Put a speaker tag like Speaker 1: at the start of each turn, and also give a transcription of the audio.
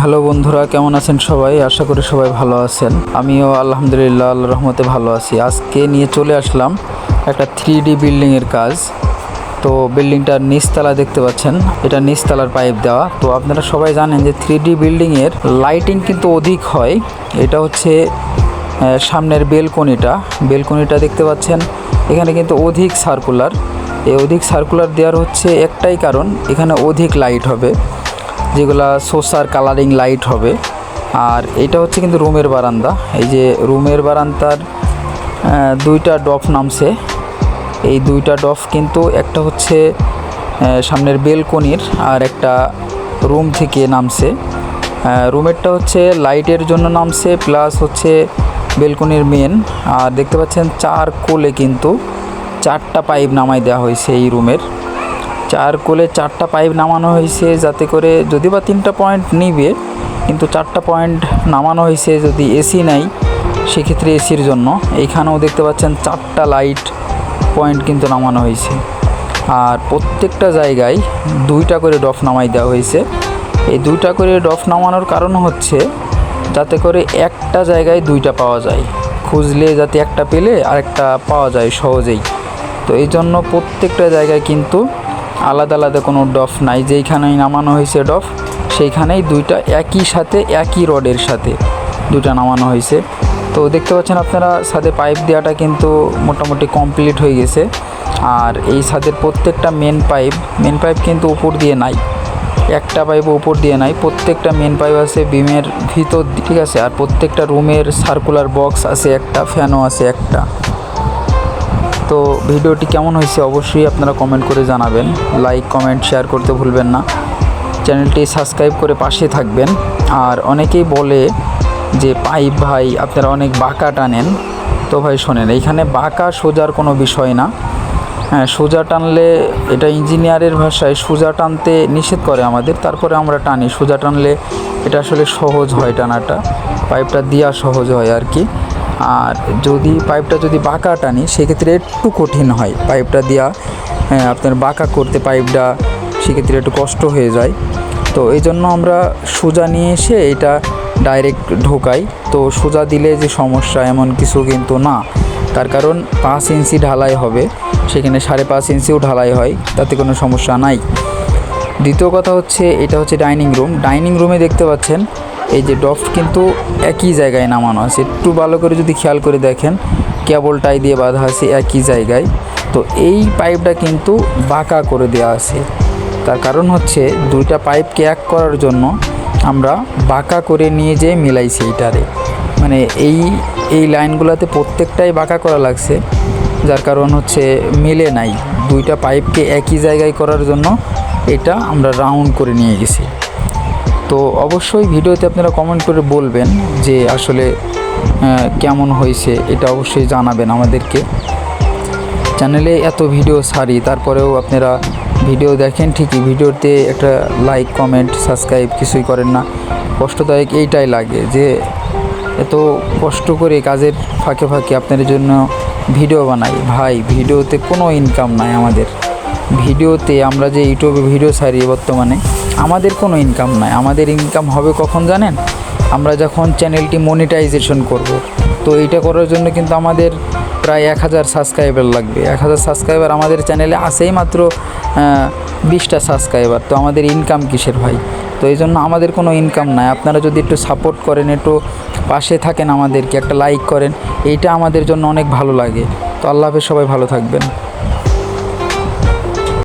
Speaker 1: Hello বন্ধুরা, কেমন আছেন সবাই? আশা করি সবাই ভালো আছেন। আমিও আলহামদুলিল্লাহ আল্লাহ রহমতে ভালো আছি। আজকে নিয়ে চলে আসলাম একটা থ্রি ডি বিল্ডিংয়ের কাজ। তো বিল্ডিংটার নিচতলা দেখতে পাচ্ছেন, এটা নিচতলার পাইপ দেওয়া। তো আপনারা সবাই জানেন যে থ্রি ডি বিল্ডিংয়ের লাইটিং কিন্তু অধিক হয়। এটা হচ্ছে সামনের বেলকনিটা। বেলকনিটা দেখতে পাচ্ছেন, এখানে কিন্তু অধিক সার্কুলার। এই অধিক সার্কুলার দেওয়ার হচ্ছে একটাই কারণ, এখানে অধিক লাইট হবে। যেগুলা সোসার কালারিং লাইট হবে। আর এটা হচ্ছে কিন্তু রুমের বারান্দা। এই যে রুমের বারান্দার দুইটা ডফ নামছে। এই দুইটা ডফ কিন্তু একটা হচ্ছে সামনের বেলকনির আর একটা রুম থেকে নামছে। রুমেরটা হচ্ছে লাইটের জন্য নামছে প্লাস হচ্ছে বেলকনির মেন আর দেখতে পাচ্ছেন চার কোলে কিন্তু চারটা পাইপ নামাই দেওয়া হয়েছে এই রুমের। চার কোলে চারটা পাইপ নামানো হয়েছে যাতে করে যদি বা তিনটা পয়েন্ট নিবে, কিন্তু চারটা পয়েন্ট নামানো হয়েছে যদি এসি নাই, সেক্ষেত্রে এসির জন্য। এইখানেও দেখতে পাচ্ছেন চারটা লাইট পয়েন্ট কিন্তু নামানো হয়েছে। আর প্রত্যেকটা জায়গায় দুইটা করে ডফ নামাই দেওয়া হয়েছে। এই দুইটা করে ডফ নামানোর কারণ হচ্ছে যাতে করে একটা জায়গায় দুইটা পাওয়া যায়। খুঁজলে যাতে একটা পেলে আরেকটা পাওয়া যায় সহজেই। তো এই জন্য প্রত্যেকটা জায়গায় কিন্তু আলাদা আলাদা কোনো ডফ নাই। যেইখানেই নামানো হয়েছে ডফ, সেইখানেই দুইটা একই সাথে একই রডের সাথে দুইটা নামানো হয়েছে। তো দেখতে পাচ্ছেন আপনারা, ছাদে পাইপ দেওয়াটা কিন্তু মোটামুটি কমপ্লিট হয়ে গেছে। আর এই ছাদের প্রত্যেকটা মেন পাইপ মেন পাইপ কিন্তু উপর দিয়ে নাই। একটা পাইপ উপর দিয়ে নাই, প্রত্যেকটা মেন পাইপ আছে বিমের ভিতর ঠিক আছে? আর প্রত্যেকটা রুমের সার্কুলার বক্স আছে, একটা ফ্যানও আছে, একটা। তো ভিডিওটি কেমন হয়েছে অবশ্যই আপনারা কমেন্ট করে জানাবেন। লাইক কমেন্ট শেয়ার করতে ভুলবেন না। চ্যানেলটি সাবস্ক্রাইব করে পাশে থাকবেন। আর অনেকেই বলে যে, পাইপ ভাই, আপনারা অনেক বাঁকা টানেন। তো ভাই, শোনেন এইখানে বাঁকা সোজার কোনো বিষয় না। হ্যাঁ সোজা টানলে এটা ইঞ্জিনিয়ারের ভাষায়, সোজা টানতে নিষেধ করে আমাদের, তারপরে আমরা টানি। সোজা টানলে এটা আসলে সহজ হয় টানাটা, পাইপটা দেওয়া সহজ হয় আর কি। আর যদি পাইপটা যদি বাঁকা টানি, সেক্ষেত্রে একটু কঠিন হয়। পাইপটা দেওয়া হ্যাঁ আপনার বাঁকা করতে পাইপটা সেক্ষেত্রে একটু কষ্ট হয়ে যায়। তো এই জন্য আমরা সোজা নিয়ে এসে এটা ডাইরেক্ট ঢোকাই। তো সোজা দিলে যে সমস্যা এমন কিছু কিন্তু না। তার কারণ পাঁচ ইঞ্চি ঢালাই হবে। সেখানে সাড়ে পাঁচ ইঞ্চিও ঢালাই হয়। তাতে কোনো সমস্যা নাই। দ্বিতীয় কথা হচ্ছে, এটা হচ্ছে ডাইনিং রুম ডাইনিং রুমে দেখতে পাচ্ছেন এই যে ডফট কিন্তু একই জায়গায় নামানো আছে। একটু ভালো করে যদি খেয়াল করে দেখেন, কেবল টাই দিয়ে বাঁধা আছে একই জায়গায়। তো এই পাইপটা কিন্তু বাঁকা করে দেওয়া আছে। তার কারণ হচ্ছে দুইটা পাইপকে এক করার জন্য আমরা বাঁকা করে নিয়ে যেয়ে মিলাইছি এইটারে। মানে এই এই লাইনগুলোতে প্রত্যেকটাই বাঁকা করা লাগছে। যার কারণ হচ্ছে মিলে নাই। দুইটা পাইপকে একই জায়গায় করার জন্য এটা আমরা রাউন্ড করে নিয়ে গেছি। তো অবশ্যই ভিডিওতে আপনারা কমেন্ট করে বলবেন যে আসলে কেমন হয়েছে এটা অবশ্যই জানাবেন আমাদেরকে। চ্যানেলে এত ভিডিও সারি তারপরেও আপনারা ভিডিও দেখেন ঠিকই। ভিডিওতে একটা লাইক কমেন্ট সাবস্ক্রাইব কিছুই করেন না। কষ্টদায়ক এইটাই লাগে যে এত কষ্ট করে কাজের ফাঁকে ফাঁকে আপনাদের জন্য ভিডিও বানাই। ভাই ভিডিওতে কোনো ইনকাম নাই আমাদের। ভিডিওতে আমরা যে ইউটিউবে ভিডিও ছাড়ি বর্তমানে, আমাদের কোনো ইনকাম নাই। আমাদের ইনকাম হবে কখন জানেন? আমরা যখন চ্যানেলটি মনিটাইজেশন করব। তো এইটা করার জন্য কিন্তু আমাদের প্রায় এক হাজার সাবস্ক্রাইবার লাগবে। এক হাজার সাবস্ক্রাইবার আমাদের চ্যানেলে আসেই মাত্র বিশটা সাবস্ক্রাইবার তো আমাদের ইনকাম কিসের ভাই? তো এই জন্য আমাদের কোনো ইনকাম নাই। আপনারা যদি একটু সাপোর্ট করেন, একটু পাশে থাকেন আমাদেরকে, একটা লাইক করেন, এইটা আমাদের জন্য অনেক ভালো লাগে। তো আল্লাহ হাফেজ, সবাই ভালো থাকবেন।